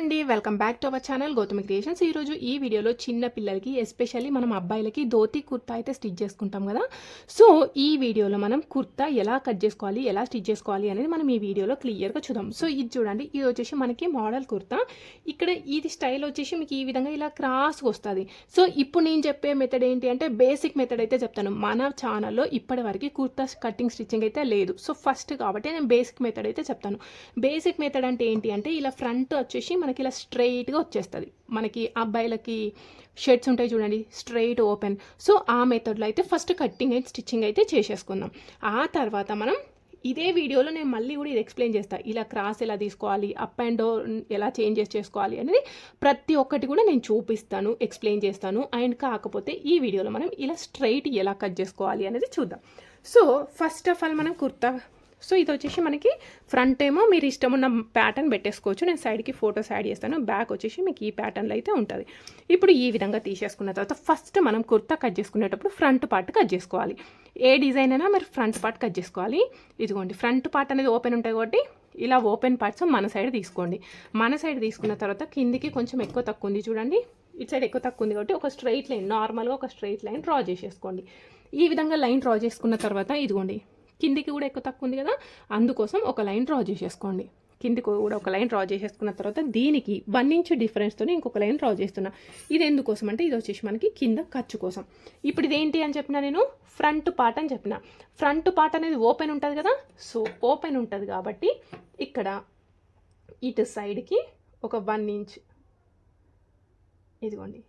అండి. Welcome back to our channel Gautami creations. ఈరోజు ఈ వీడియోలో చిన్న పిల్లలకి ఎస్పెషల్లీ మనం అబ్బాయిలకి ధోతి కుర్తా అయితే స్టిచ్ చేసుకుంటాం కదా. సో ఈ వీడియోలో మనం కుర్తా ఎలా కట్ చేసుకోవాలి ఎలా స్టిచ్ చేసుకోవాలి అనేది మనం ఈ వీడియోలో క్లియర్గా చూద్దాం. సో ఇది చూడండి. ఇది వచ్చేసి మనకి మోడల్ కుర్తా. ఇక్కడ ఇది స్టైల్ వచ్చేసి మీకు ఈ విధంగా ఇలా క్రాస్గా వస్తుంది. సో ఇప్పుడు నేను చెప్పే మెథడ్ ఏంటి అంటే బేసిక్ మెథడ్ అయితే చెప్తాను. మన ఛానల్లో ఇప్పటి వరకు కుర్తా కటింగ్ స్టిచ్చింగ్ అయితే లేదు. సో ఫస్ట్ కాబట్టి నేను బేసిక్ మెథడ్ అయితే చెప్తాను. బేసిక్ మెథడ్ అంటే ఏంటి అంటే ఇలా ఫ్రంట్ వచ్చేసి మనకి ఇలా స్ట్రైట్గా వచ్చేస్తుంది. మనకి అబ్బాయిలకి షర్ట్స్ ఉంటాయి చూడండి స్ట్రైట్ ఓపెన్. సో ఆ మెథడ్లో అయితే ఫస్ట్ కట్టింగ్ అండ్ స్టిచ్చింగ్ అయితే చేసేసుకుందాం. ఆ తర్వాత మనం ఇదే వీడియోలో నేను మళ్ళీ కూడా ఇది ఎక్స్ప్లెయిన్ చేస్తాను ఇలా క్రాస్ ఎలా తీసుకోవాలి అప్ అండ్ డౌన్ ఎలా చేంజెస్ చేసుకోవాలి అనేది ప్రతి ఒక్కటి కూడా నేను చూపిస్తాను ఎక్స్ప్లెయిన్ చేస్తాను. అండ్ కాకపోతే ఈ వీడియోలో మనం ఇలా స్ట్రైట్ ఎలా కట్ చేసుకోవాలి అనేది చూద్దాం. సో ఫస్ట్ ఆఫ్ ఆల్ మనం కుర్తా సో ఇది వచ్చేసి మనకి ఫ్రంట్ ఏమో మీరు ఇష్టం ఉన్న ప్యాటర్న్ పెట్టేసుకోవచ్చు. నేను సైడ్కి ఫోటోస్ యాడ్ చేస్తాను. బ్యాక్ వచ్చేసి మీకు ఈ ప్యాటర్న్లో అయితే ఉంటుంది. ఇప్పుడు ఈ విధంగా తీసేసుకున్న తర్వాత ఫస్ట్ మనం కుర్తా కట్ చేసుకునేటప్పుడు ఫ్రంట్ పార్ట్ కట్ చేసుకోవాలి. ఏ డిజైన్ అయినా మీరు ఫ్రంట్ పార్ట్ కట్ చేసుకోవాలి. ఇదిగోండి ఫ్రంట్ పార్ట్ అనేది ఓపెన్ ఉంటాయి కాబట్టి ఇలా ఓపెన్ పార్ట్స్ మన సైడ్ తీసుకోండి. మన సైడ్ తీసుకున్న తర్వాత కిందికి కొంచెం ఎక్కువ తక్కువ ఉంది చూడండి. ఇటు సైడ్ ఎక్కువ తక్కువ ఉంది కాబట్టి ఒక స్ట్రైట్ లైన్ నార్మల్గా ఒక స్ట్రైట్ లైన్ డ్రా చేసేసుకోండి. ఈ విధంగా లైన్ డ్రా చేసుకున్న తర్వాత ఇదిగోండి కిందికి కూడా ఎక్కువ తక్కువ ఉంది కదా అందుకోసం ఒక లైన్ డ్రా చేసేసుకోండి. కిందికి కూడా ఒక లైన్ డ్రా చేసేసుకున్న తర్వాత దీనికి వన్ ఇంచ్ డిఫరెన్స్తో ఇంకొక లైన్ డ్రా చేస్తున్నా. ఇది ఎందుకోసం అంటే ఇది వచ్చేసి మనకి కింద ఖర్చు కోసం. ఇప్పుడు ఇదేంటి అని చెప్పిన నేను? ఫ్రంట్ పార్ట్ అని చెప్పిన. ఫ్రంట్ పార్ట్ అనేది ఓపెన్ ఉంటుంది కదా సో ఓపెన్ ఉంటుంది కాబట్టి ఇక్కడ ఇటు సైడ్కి ఒక వన్ ఇంచ్ ఇదిగోండి.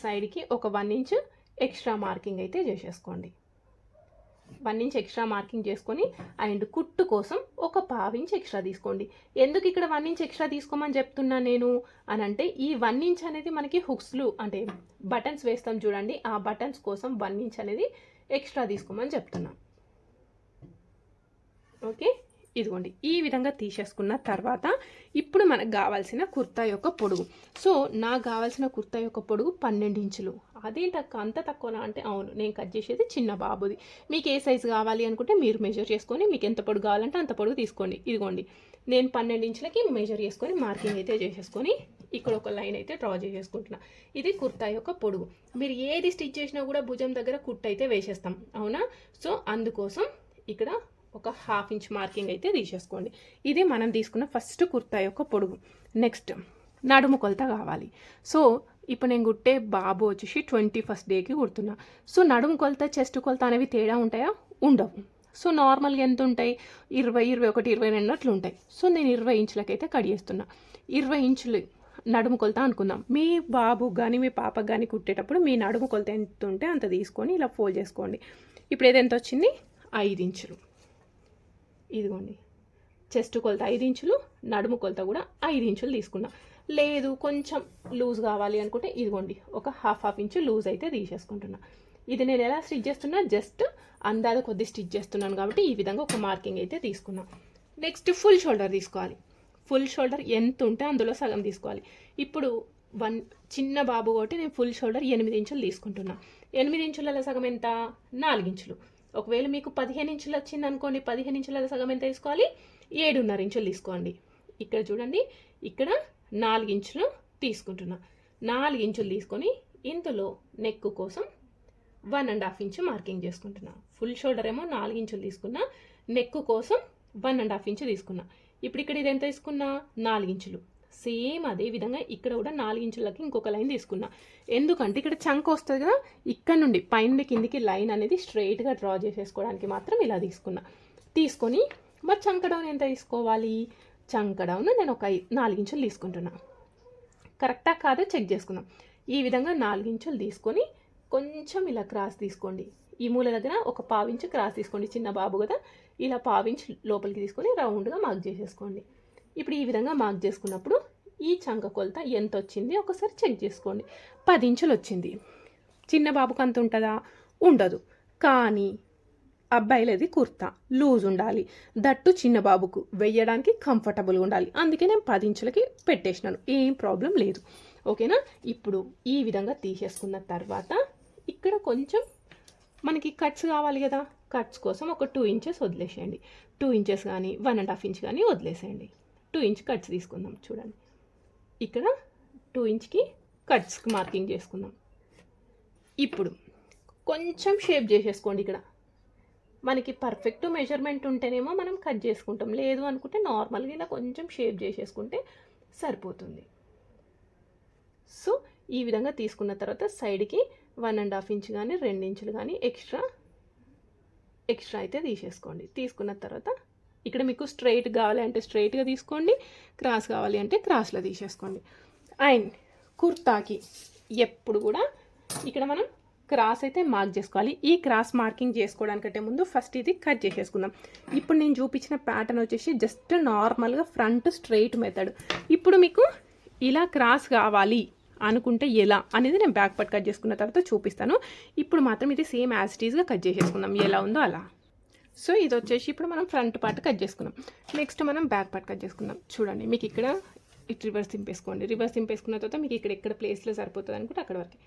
సైడ్కి ఒక వన్ ఇంచ్ ఎక్స్ట్రా మార్కింగ్ అయితే చేసేసుకోండి. వన్ ఇంచ్ ఎక్స్ట్రా మార్కింగ్ చేసుకొని అండ్ కుట్టు కోసం ఒక పావు ఇంచ్ ఎక్స్ట్రా తీసుకోండి. ఎందుకు ఇక్కడ వన్ ఇంచ్ ఎక్స్ట్రా తీసుకోమని చెప్తున్నా నేను? అని అంటే ఈ వన్ ఇంచ్ అనేది మనకి హుక్స్లు అంటే బటన్స్ వేస్తాం చూడండి. ఆ బటన్స్ కోసం వన్ ఇంచ్ అనేది ఎక్స్ట్రా తీసుకోమని చెప్తున్నా. ఓకే? ఇదిగోండి ఈ విధంగా తీసేసుకున్న తర్వాత ఇప్పుడు మనకు కావాల్సిన కుర్తా యొక్క పొడుగు. సో నాకు కావాల్సిన కుర్తా యొక్క పొడుగు పన్నెండు ఇంచులు. అదేంటక్క అంత తక్కువనా? అంటే అవును నేను కట్ చేసేది చిన్న బాబుది. మీకు ఏ సైజు కావాలి అనుకుంటే మీరు మెజర్ చేసుకొని మీకు ఎంత పొడుగు కావాలంటే అంత పొడుగు తీసుకోండి. ఇదిగోండి నేను పన్నెండు ఇంచులకి మెజర్ చేసుకొని మార్కింగ్ అయితే చేసేసుకొని ఇక్కడ ఒక లైన్ అయితే డ్రా చేసేసుకుంటున్నా. ఇది కుర్తా యొక్క పొడుగు. మీరు ఏది స్టిచ్ చేసినా కూడా భుజం దగ్గర కుట్టు అయితే వేసేస్తాం. అవునా? సో అందుకోసం ఇక్కడ ఒక హాఫ్ ఇంచ్ మార్కింగ్ అయితే తీసేసుకోండి. ఇది మనం తీసుకున్న ఫస్ట్ కుర్తా యొక్క పొడుగు. నెక్స్ట్ నడుము కొలత కావాలి. సో ఇప్పుడు నేను కుట్టే బాబు వచ్చేసి ట్వంటీ ఫస్ట్ డేకి కుడుతున్నా. సో నడుము కొలత చెస్ట్ కొలత అనేవి తేడా ఉంటాయా? ఉండవు. సో నార్మల్గా ఎంత ఉంటాయి ఇరవై ఇరవై ఒకటి ఇరవై రెండు అట్లు ఉంటాయి. సో నేను ఇరవై ఇంచులకైతే కట్ చేస్తున్నా. ఇరవై ఇంచులు నడుము కొలత అనుకుందాం. మీ బాబు కానీ మీ పాపకు కానీ కుట్టేటప్పుడు మీ నడుము కొలత ఎంత ఉంటే అంత తీసుకొని ఇలా ఫోల్డ్ చేసుకోండి. ఇప్పుడు ఏదెంత వచ్చింది? ఐదు ఇంచులు. ఇదిగోండి. చెస్ట్ కొలత ఐదు ఇంచులు నడుము కొలత కూడా ఐదు ఇంచులు తీసుకున్నా. లేదు కొంచెం లూజ్ కావాలి అనుకుంటే ఇదిగోండి ఒక హాఫ్ హాఫ్ ఇంచు లూజ్ అయితే తీసేసుకుంటున్నా. ఇది నేను ఎలా స్టిచ్ చేస్తున్నా జస్ట్ అందాద కొద్ది స్టిచ్ చేస్తున్నాను కాబట్టి ఈ విధంగా ఒక మార్కింగ్ అయితే తీసుకున్నా. నెక్స్ట్ ఫుల్ షోల్డర్ తీసుకోవాలి. ఫుల్ షోల్డర్ ఎంత ఉంటే అందులో సగం తీసుకోవాలి. ఇప్పుడు వన్ చిన్న బాబు కాబట్టి నేను ఫుల్ షోల్డర్ ఎనిమిది ఇంచులు తీసుకుంటున్నా. ఎనిమిది ఇంచులలో సగం ఎంత? నాలుగు ఇంచులు. ఒకవేళ మీకు పదిహేను ఇంచులు వచ్చింది అనుకోండి పదిహేను ఇంచుల సగం ఎంత తీసుకోవాలి ఏడున్నర ఇంచులు తీసుకోండి. ఇక్కడ చూడండి ఇక్కడ నాలుగు ఇంచులు తీసుకుంటున్నా. నాలుగు ఇంచులు తీసుకొని ఇందులో నెక్ కోసం one and half inch marking చేసుకుంటున్నా. ఫుల్ షోల్డర్ ఏమో నాలుగు ఇంచులు తీసుకున్నా నెక్ కోసం వన్ అండ్ హాఫ్ ఇంచు తీసుకున్నా. ఇప్పుడు ఇక్కడ ఇది ఎంత తీసుకున్నా? నాలుగు ఇంచులు. సేమ్ అదే విధంగా ఇక్కడ కూడా నాలుగు ఇంచులకి ఇంకొక లైన్ తీసుకున్నా. ఎందుకంటే ఇక్కడ చంక వస్తుంది కదా ఇక్కడ నుండి పైన కిందికి లైన్ అనేది స్ట్రైట్గా డ్రా చేసేసుకోవడానికి మాత్రం ఇలా తీసుకున్నా. తీసుకొని మరి చంక డౌన్ ఎంత తీసుకోవాలి? చంక డౌన్ నేను ఒక నాలుగు ఇంచులు తీసుకుంటున్నా. కరెక్టా కాదో చెక్ చేసుకుందాం. ఈ విధంగా నాలుగు ఇంచులు తీసుకొని కొంచెం ఇలా క్రాస్ తీసుకోండి. ఈ మూల దగ్గర ఒక పావించు క్రాస్ తీసుకోండి చిన్న బాబు కదా. ఇలా పావించి లోపలికి తీసుకొని రౌండ్గా మార్క్ చేసేసుకోండి. ఇప్పుడు ఈ విధంగా మార్క్ చేసుకున్నప్పుడు ఈ చంక కొలత ఎంత వచ్చింది ఒకసారి చెక్ చేసుకోండి. పది ఇంచులు వచ్చింది. చిన్న బాబుకు అంత ఉంటుందా? ఉండదు. కానీ అబ్బాయిలది కుర్తా. లూజ్ ఉండాలి. దట్టు చిన్న బాబుకు వెయ్యడానికి కంఫర్టబుల్గా ఉండాలి. అందుకే నేను పది ఇంచులకి పెట్టేసినాను. ఏం ప్రాబ్లం లేదు. ఓకేనా ఇప్పుడు ఈ విధంగా తీసేసుకున్న తర్వాత ఇక్కడ కొంచెం మనకి కట్స్ కావాలి కదా? కట్స్ కోసం ఒక టూ ఇంచెస్ వదిలేసేయండి. టూ ఇంచెస్ కానీ వన్ అండ్ హాఫ్ ఇంచ్ కానీ వదిలేసేయండి. టూ ఇంచ్ కట్స్ తీసుకుందాం చూడండి. ఇక్కడ టూ ఇంచ్కి కట్స్కి మార్కింగ్ చేసుకుందాం. ఇప్పుడు కొంచెం షేప్ చేసేసుకోండి ఇక్కడ. మనకి పర్ఫెక్ట్ మెజర్మెంట్ ఉంటేనేమో మనం కట్ చేసుకుంటాం. లేదు అనుకుంటే నార్మల్గా ఇలా కొంచెం షేప్ చేసేసుకుంటే సరిపోతుంది. సో ఈ విధంగా తీసుకున్న తర్వాత సైడ్కి వన్ అండ్ హాఫ్ ఇంచ్ కానీ రెండు ఇంచులు కానీ ఎక్స్ట్రా ఎక్స్ట్రా అయితే తీసేసుకోండి. తీసుకున్న తర్వాత ఇక్కడ మీకు స్ట్రైట్ కావాలి అంటే స్ట్రైట్గా తీసుకోండి క్రాస్ కావాలి అంటే క్రాస్లో తీసేసుకోండి. అండ్ కుర్తాకి ఎప్పుడు కూడా ఇక్కడ మనం క్రాస్ అయితే మార్క్ చేసుకోవాలి. ఈ క్రాస్ మార్కింగ్ చేసుకోవడానికంటే ముందు ఫస్ట్ ఇది కట్ చేసేసుకుందాం. ఇప్పుడు నేను చూపించిన ప్యాటర్న్ వచ్చేసి జస్ట్ నార్మల్గా ఫ్రంట్ స్ట్రైట్ మెథడ్ ఇప్పుడు మీకు ఇలా క్రాస్ కావాలి అనుకుంటే ఎలా అనేది నేను బ్యాక్ పార్ట్ కట్ చేసుకున్న తర్వాత చూపిస్తాను. ఇప్పుడు మాత్రం ఇది సేమ్ యాజ్ కట్ చేసేసుకుందాం. ఎలా ఉందో అలా. సో ఇది వచ్చేసి ఇప్పుడు మనం ఫ్రంట్ పార్ట్ కట్ చేసుకున్నాం. నెక్స్ట్ మనం బ్యాక్ పార్ట్ కట్ చేసుకుందాం. చూడండి మీకు ఇక్కడ ఇటు రివర్స్ దింపేసుకోండి. రివర్స్ దింపేసుకున్న తర్వాత మీకు ఇక్కడ ఎక్కడ ప్లేస్లో సరిపోతుంది అనుకుంటే అక్కడ వరకు.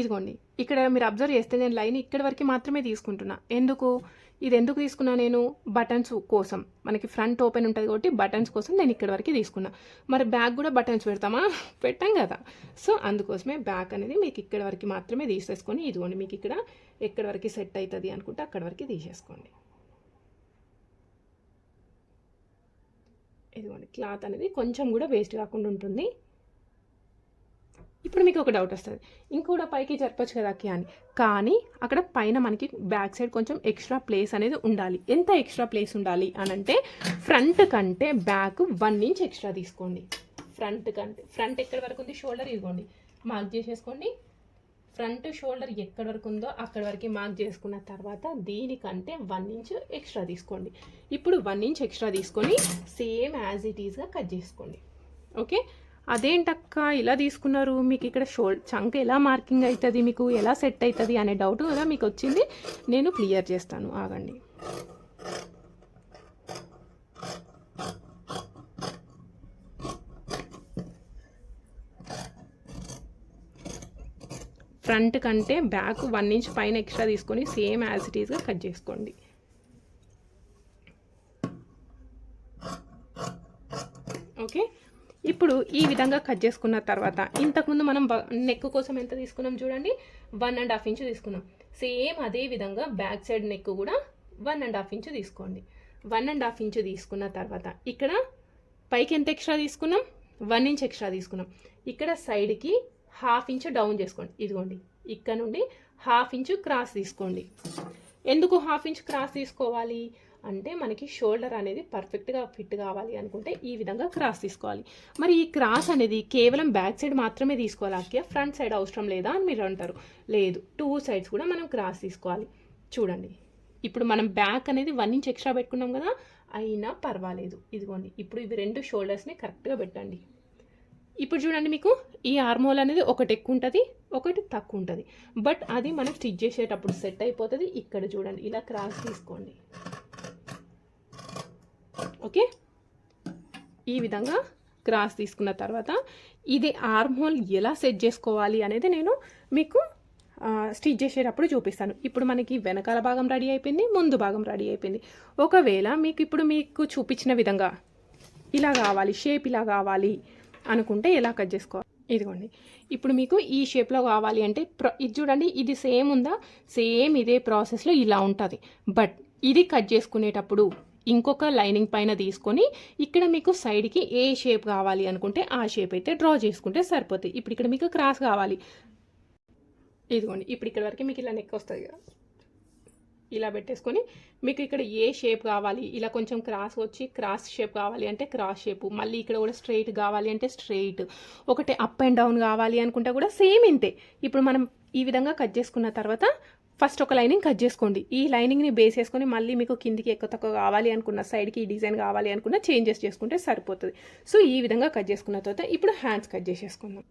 ఇదిగోండి ఇక్కడ మీరు అబ్జర్వ్ చేస్తే నేను లైన్ ఇక్కడ వరకు మాత్రమే తీసుకుంటున్నా. ఎందుకు? ఇది ఎందుకు తీసుకున్నా నేను? బటన్స్ కోసం. మనకి ఫ్రంట్ ఓపెన్ ఉంటుంది కాబట్టి బటన్స్ కోసం నేను ఇక్కడ వరకు తీసుకున్నా. మరి బ్యాక్ కూడా బటన్స్ పెడతామా? పెట్టాం కదా. సో అందుకోసమే బ్యాక్ అనేది మీకు ఇక్కడ వరకు మాత్రమే తీసేసుకొని ఇదిగోండి మీకు ఇక్కడ ఎక్కడ వరకు సెట్ అవుతుంది అనుకుంటే అక్కడ వరకు తీసేసుకోండి. ఇదిగోండి క్లాత్ అనేది కొంచెం కూడా వేస్ట్ కాకుండా ఉంటుంది. ఇప్పుడు మీకు ఒక డౌట్ వస్తుంది. ఇంకోటి పైకి జరపచ్చు కదా అక్కి అని. కానీ అక్కడ పైన మనకి బ్యాక్ సైడ్ కొంచెం ఎక్స్ట్రా ప్లేస్ అనేది ఉండాలి. ఎంత ఎక్స్ట్రా ప్లేస్ ఉండాలి అని అంటే ఫ్రంట్ కంటే బ్యాక్ వన్ ఇంచ్ ఎక్స్ట్రా తీసుకోండి. ఫ్రంట్ కంటే ఫ్రంట్ ఎక్కడి వరకు ఉంది? షోల్డర్ ఇదిగోండి. మార్క్ చేసేసుకోండి. ఫ్రంట్ షోల్డర్ ఎక్కడి వరకు ఉందో అక్కడ వరకు మార్క్ చేసుకున్న తర్వాత దీనికంటే వన్ ఇంచ్ ఎక్స్ట్రా తీసుకోండి. ఇప్పుడు వన్ ఇంచ్ ఎక్స్ట్రా తీసుకొని సేమ్ యాజ్ ఇట్ ఈస్గా కట్ చేసుకోండి. ఓకే? అదేంటక్క ఇలా తీసుకున్నారు? మీకు ఇక్కడ షోల్డ్ చంక్ ఎలా మార్కింగ్ అవుతుంది మీకు ఎలా సెట్ అవుతుంది అనే డౌట్ కదా మీకు వచ్చింది. నేను క్లియర్ చేస్తాను. ఆగండి. ఫ్రంట్ కంటే బ్యాక్ వన్ ఇంచ్ పైన ఎక్స్ట్రా తీసుకొని సేమ్ యాజ్ ఇట్ ఈస్గా కట్ చేసుకోండి. ఓకే? ఇప్పుడు ఈ విధంగా కట్ చేసుకున్న తర్వాత ఇంతకుముందు మనం నెక్ కోసం ఎంత తీసుకున్నాం చూడండి? వన్ అండ్ హాఫ్ ఇంచ్ తీసుకున్నాం. సేమ్ అదే విధంగా బ్యాక్ సైడ్ నెక్ కూడా వన్ అండ్ హాఫ్ ఇంచ్ తీసుకోండి. వన్ అండ్ హాఫ్ ఇంచ్ తీసుకున్న తర్వాత ఇక్కడ పైకి ఎంత ఎక్స్ట్రా తీసుకున్నాం? వన్ ఇంచ్ ఎక్స్ట్రా తీసుకున్నాం. ఇక్కడ సైడ్కి హాఫ్ ఇంచు డౌన్ చేసుకోండి. ఇదిగోండి. ఇక్కడ నుండి హాఫ్ ఇంచు క్రాస్ తీసుకోండి. ఎందుకు హాఫ్ ఇంచ్ క్రాస్ తీసుకోవాలి? అంటే మనకి షోల్డర్ అనేది పర్ఫెక్ట్గా ఫిట్ కావాలి అనుకుంటే ఈ విధంగా క్రాస్ తీసుకోవాలి. మరి ఈ క్రాస్ అనేది కేవలం బ్యాక్ సైడ్ మాత్రమే తీసుకోవాలి. అక్కే ఫ్రంట్ సైడ్ అవసరం లేదా అని మీరు అంటారు. లేదు. టూ సైడ్స్ కూడా మనం క్రాస్ తీసుకోవాలి. చూడండి. ఇప్పుడు మనం బ్యాక్ అనేది వన్ ఇంచ్ ఎక్స్ట్రా పెట్టుకున్నాం కదా? అయినా పర్వాలేదు. ఇదిగోండి. ఇప్పుడు ఇవి రెండు షోల్డర్స్ని కరెక్ట్గా పెట్టండి. ఇప్పుడు చూడండి మీకు ఈ ఆర్మోల్ అనేది ఒకటి ఎక్కువ ఉంటుంది ఒకటి తక్కువ ఉంటుంది బట్ అది మనం స్టిచ్ చేసేటప్పుడు సెట్ అయిపోతుంది. ఇక్కడ చూడండి ఇలా క్రాస్ తీసుకోండి. ఓకే? ఈ విధంగా క్రాస్ తీసుకున్న తర్వాత ఇది ఆర్మోల్ ఎలా సెట్ చేసుకోవాలి అనేది నేను మీకు స్టిచ్ చేసేటప్పుడు చూపిస్తాను. ఇప్పుడు మనకి వెనకాల భాగం రెడీ అయిపోయింది ముందు భాగం రెడీ అయిపోయింది. ఒకవేళ మీకు ఇప్పుడు మీకు చూపించిన విధంగా ఇలా కావాలి షేప్ ఇలా కావాలి అనుకుంటే ఎలా కట్ చేసుకోవాలి ఇదిగోండి. ఇప్పుడు మీకు ఈ షేప్లో కావాలి అంటే ప్ర ఇది చూడండి ఇది సేమ్ ఉందా? సేమ్ ఇదే ప్రాసెస్లో ఇలా ఉంటుంది. బట్ ఇది కట్ చేసుకునేటప్పుడు ఇంకొక లైనింగ్ పైన తీసుకొని ఇక్కడ మీకు సైడ్కి ఏ షేప్ కావాలి అనుకుంటే ఆ షేప్ అయితే డ్రా చేసుకుంటే సరిపోతుంది ఇప్పుడు ఇక్కడ మీకు క్రాస్ కావాలి. ఇదిగోండి ఇప్పుడు ఇక్కడ వరకు మీకు ఇలా నెక్ వస్తుంది కదా. ఇలా పెట్టేసుకొని మీకు ఇక్కడ ఏ షేప్ కావాలి ఇలా కొంచెం క్రాస్ వచ్చి క్రాస్ షేప్ కావాలి అంటే క్రాస్ షేప్ మళ్ళీ ఇక్కడ కూడా స్ట్రైట్ కావాలి అంటే స్ట్రైట్ ఒకటి అప్ అండ్ డౌన్ కావాలి అనుకుంటే కూడా సేమ్ ఇంతే. ఇప్పుడు మనం ఈ విధంగా కట్ చేసుకున్న తర్వాత ఫస్ట్ ఒక లైనింగ్ కట్ చేసుకోండి. ఈ లైనింగ్ని బేస్ చేసుకొని మళ్ళీ మీకు కిందికి ఎక్కువ తక్కువ కావాలి అనుకున్న సైడ్కి ఈ డిజైన్ కావాలి అనుకున్న చేంజెస్ చేసుకుంటే సరిపోతుంది. సో ఈ విధంగా కట్ చేసుకున్న తర్వాత ఇప్పుడు హ్యాండ్స్ కట్ చేసేసుకుందాం.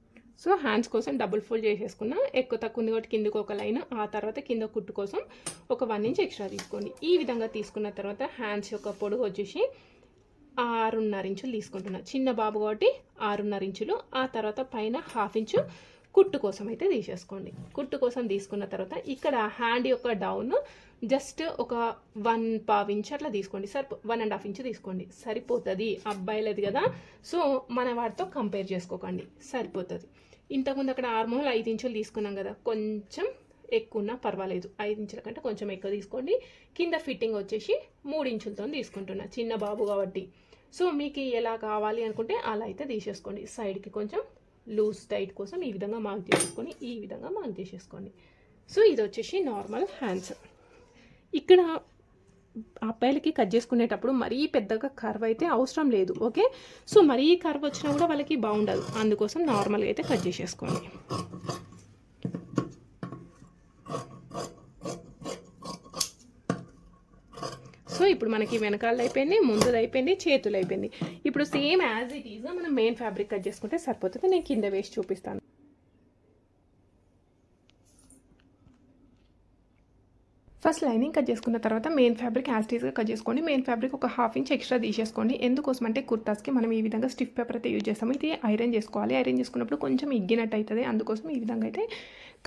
సో హ్యాండ్స్ కోసం డబుల్ ఫోల్డ్ చేసేసుకున్నా. ఎక్కువ తక్కువ ఉంది కాబట్టి కిందకి ఒక లైన్ ఆ తర్వాత కింద కుట్టు కోసం ఒక వన్ ఇంచ్ ఎక్స్ట్రా తీసుకోండి. ఈ విధంగా తీసుకున్న తర్వాత హ్యాండ్స్ యొక్క పొడుగు వచ్చేసి ఆరున్నర ఇంచులు తీసుకుంటున్నా. చిన్న బాబు కాబట్టి ఆరున్నర ఇంచులు ఆ తర్వాత పైన హాఫ్ ఇంచు కుట్టు కోసం అయితే తీసేసుకోండి. కుట్టు కోసం తీసుకున్న తర్వాత ఇక్కడ హ్యాండ్ యొక్క డౌన్ జస్ట్ ఒక వన్ పావు ఇంచ్ అట్లా తీసుకోండి. సరిపో వన్ అండ్ హాఫ్ ఇంచ్ తీసుకోండి. సరిపోతుంది. అబ్బాయిలది కదా. సో మన వాటితో కంపేర్ చేసుకోకండి. సరిపోతుంది. ఇంతకుముందు అక్కడ ఆర్మోల్ ఐదు ఇంచులు తీసుకున్నాం కదా. కొంచెం ఎక్కువ ఉన్నా పర్వాలేదు. ఐదు ఇంచుల కంటే కొంచెం ఎక్కువ తీసుకోండి. కింద ఫిట్టింగ్ వచ్చేసి మూడు ఇంచులతో తీసుకుంటున్నా. చిన్న బాబు కాబట్టి. సో మీకు ఎలా కావాలి అనుకుంటే అలా అయితే తీసేసుకోండి. సైడ్కి కొంచెం లూజ్ టైట్ కోసం ఈ విధంగా మార్క్ చేసేసుకొని ఈ విధంగా మార్క్ చేసేసుకోండి. సో ఇది వచ్చేసి నార్మల్ హ్యాండ్స్. ఇక్కడ అబ్బాయిలకి కట్ చేసుకునేటప్పుడు మరీ పెద్దగా కర్వ్ అయితే అవసరం లేదు ఓకే? సో మరీ కర్వ్ వచ్చినా కూడా వాళ్ళకి బాగుండదు. అందుకోసం నార్మల్గా అయితే కట్ చేసేసుకోండి. సో ఇప్పుడు మనకి వెనకాల అయిపోయింది ముందుది అయిపోయింది చేతులు అయిపోయింది. ఇప్పుడు సేమ్ యాజ్ ఇట్ ఈజ్ మనం మెయిన్ ఫ్యాబ్రిక్ కట్ చేసుకుంటే సరిపోతుంది. నేను కింద వేసి చూపిస్తాను. ఫస్ట్ లైనింగ్ కట్ చేసుకున్న తర్వాత మెయిన్ ఫ్యాబ్రిక్ యాస్టీస్గా కట్ చేసుకోండి. మెయిన్ ఫ్యాబ్రిక్ ఒక హాఫ్ ఇంచ్ ఎక్స్ట్రా తీసేసుకోండి. ఎందుకోసం అంటే కుర్తాస్కి మనం ఈ విధంగా స్టిఫ్ పేపర్ అయితే యూజ్ చేస్తాము. ఇది ఐరన్ చేసుకోవాలి. ఐరన్ చేసుకున్నప్పుడు కొంచెం ఇగ్గినట్టు అవుతుంది అందుకోసం ఈ విధంగా అయితే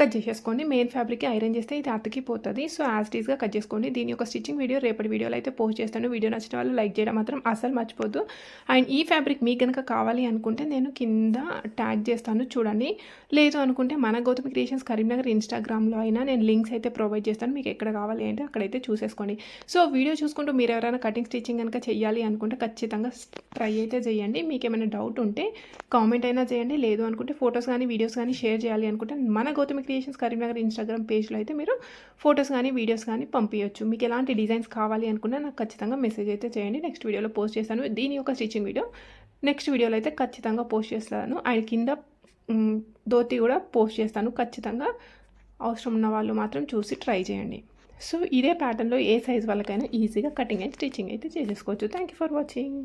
కట్ చేసేసుకోండి. మెయిన్ ఫ్యాబ్రిక్కి ఐరన్ చేస్తే ఇది అతికిపోతుంది సో యాస్టీస్గా కట్ చేసుకోండి. దీని యొక్క స్టిచ్చింగ్ వీడియో రేపటి వీడియోలో అయితే పోస్ట్ చేస్తాను. వీడియో నచ్చిన వాళ్ళు లైక్ చేయడం మాత్రం అసలు మర్చిపోద్దు అండ్ ఈ ఫ్యాబ్రిక్ మీకు కనుక కావాలి అనుకుంటే నేను కింద ట్యాగ్ చేస్తాను చూడండి. లేదు అనుకుంటే మన గౌతమి క్రియేషన్స్ కరీంనగర్ ఇన్స్టాగ్రామ్లో అయినా నేను లింక్స్ అయితే ప్రొవైడ్ చేస్తాను. మీకు ఎక్కడ కావాలి అంటే అక్కడైతే చూసేసుకోండి. సో వీడియో చూసుకుంటూ మీరు ఎవరైనా కటింగ్ స్టిచ్చింగ్ కనుక చేయాలి అనుకుంటే ఖచ్చితంగా ట్రై అయితే చేయండి. మీకు ఏమైనా డౌట్ ఉంటే కామెంట్ అయినా చేయండి. లేదు అనుకుంటే ఫొటోస్ కానీ వీడియోస్ కానీ షేర్ చేయాలి అనుకుంటే మన గౌతమి క్రియేషన్స్ కరీంనగర్ ఇన్స్టాగ్రామ్ పేజ్లో అయితే మీరు ఫొటోస్ కానీ వీడియోస్ కానీ పంపించవచ్చు మీకు ఎలాంటి డిజైన్స్ కావాలి అనుకున్నా నాకు ఖచ్చితంగా మెసేజ్ అయితే చేయండి. నెక్స్ట్ వీడియోలో పోస్ట్ చేస్తాను. దీని యొక్క స్టిచ్చింగ్ వీడియో నెక్స్ట్ వీడియోలో అయితే ఖచ్చితంగా పోస్ట్ చేస్తాను. ఆయన కింద ధోతి కూడా పోస్ట్ చేస్తాను. ఖచ్చితంగా అవసరం ఉన్న వాళ్ళు మాత్రం చూసి ట్రై చేయండి. సో ఇదే ప్యాటర్న్లో ఏ సైజ్ వాళ్ళకైనా ఈజీగా కటింగ్ అండ్ స్టిచ్చింగ్ అయితే చేసేసుకోవచ్చు. Thank you for watching